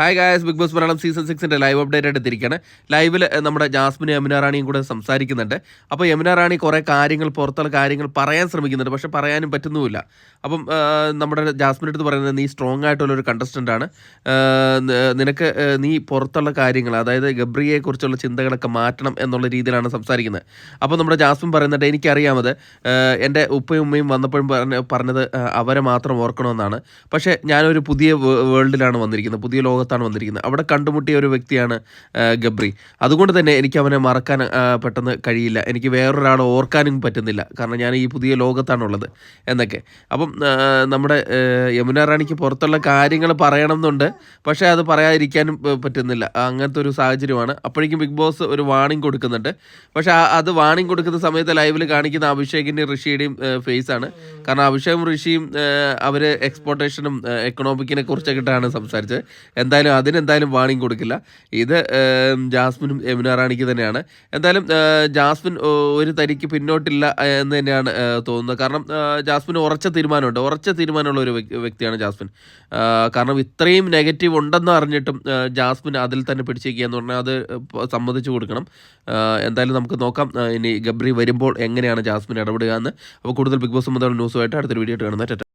Hi guys Big Boss Malayalam season സിക്സിന്റെ live update ആയിട്ട് എത്തിയിരിക്കുകയാണ് ലൈവിൽ നമ്മുടെ ജാസ്മിനും യമുന റാണിയും കൂടെ സംസാരിക്കുന്നുണ്ട്. അപ്പോൾ യമുന റാണി കുറേ കാര്യങ്ങൾ പുറത്തുള്ള കാര്യങ്ങൾ പറയാൻ ശ്രമിക്കുന്നുണ്ട്. പക്ഷെ പറയാനും പറ്റുന്നുമില്ല. അപ്പം നമ്മുടെ ജാസ്മിന്റെ അടുത്ത് പറയുന്നത് നീ സ്ട്രോങ് ആയിട്ടുള്ള ഒരു ആണ്. നിനക്ക് നീ പുറത്തുള്ള കാര്യങ്ങൾ അതായത് ഗബ്രിയെക്കുറിച്ചുള്ള ചിന്തകളൊക്കെ മാറ്റണം എന്നുള്ള രീതിയിലാണ് സംസാരിക്കുന്നത്. അപ്പോൾ നമ്മുടെ ജാസ്മിൻ പറയുന്നുണ്ട് എനിക്കറിയാമത് എന്റെ ഉപ്പയും ഉമ്മയും വന്നപ്പോഴും പറഞ്ഞ പറഞ്ഞത് അവരെ മാത്രം ഓർക്കണമെന്നാണ്. പക്ഷേ ഞാനൊരു പുതിയ വേൾഡിലാണ് വന്നിരിക്കുന്നത്. പുതിയ ലോകത്താണ് വന്നിരിക്കുന്നത്. അവിടെ കണ്ടുമുട്ടിയ ഒരു വ്യക്തിയാണ് ഗബ്രി. അതുകൊണ്ട് തന്നെ എനിക്ക് അവനെ മറക്കാൻ പെട്ടെന്ന് കഴിയില്ല. എനിക്ക് വേറൊരാളെ ഓർക്കാനും പറ്റുന്നില്ല. കാരണം ഞാൻ ഈ പുതിയ ലോകത്താണുള്ളത് എന്നൊക്കെ. അപ്പം നമ്മുടെ യമുന റാണിക്ക് പുറത്തുള്ള കാര്യങ്ങൾ പറയണം എന്നുണ്ട് പക്ഷേ അത് പറയാതിരിക്കാനും പറ്റുന്നില്ല. അങ്ങനത്തെ ഒരു സാഹചര്യമാണ്. അപ്പോഴേക്കും ബിഗ് ബോസ് ഒരു വാണിംഗ് കൊടുക്കുന്നുണ്ട്. പക്ഷേ അത് വാണിംഗ് കൊടുക്കുന്ന സമയത്ത് ലൈവിൽ കാണിക്കുന്ന അഭിഷേകിന്റെയും ഋഷിയുടെയും ഫേസ് ആണ് കാരണം അഭിഷേകും ഋഷിയും അവർ എക്സ്പോർട്ടേഷനും എക്കണോമിക്കിനെ കുറിച്ചൊക്കെയാണ് സംസാരിച്ചത്. എന്തായാലും അതിനെന്തായാലും വാണിംഗ് കൊടുക്കില്ല. ഇത് ജാസ്മിനും യമുന റാണിക്ക് തന്നെയാണ്. എന്തായാലും ജാസ്മിൻ ഒരു തരിക്ക് പിന്നോട്ടില്ല എന്ന് തന്നെയാണ് തോന്നുന്നത്. കാരണം ജാസ്മിന് ഉറച്ച തീരുമാനമുണ്ട്. ഉറച്ച തീരുമാനമുള്ള ഒരു വ്യക്തിയാണ് ജാസ്മിൻ. കാരണം ഇത്രയും നെഗറ്റീവ് ഉണ്ടെന്ന് അറിഞ്ഞിട്ടും ജാസ്മിൻ അതിൽ തന്നെ പിടിച്ചേക്കുക എന്ന് പറഞ്ഞാൽ അത് സമ്മതിച്ചു കൊടുക്കണം. എന്തായാലും നമുക്ക് നോക്കാം. ഇനി ഗബ്രി വരുമ്പോൾ എങ്ങനെയാണ് ജാസ്മിൻ ഇടപെടുക എന്ന്. അപ്പോൾ കൂടുതൽ ബിഗ് ബോസ് മുതൽ ന്യൂസുമായിട്ട് അടുത്തൊരു വീഡിയോ ആയിട്ട് കാണുന്നത്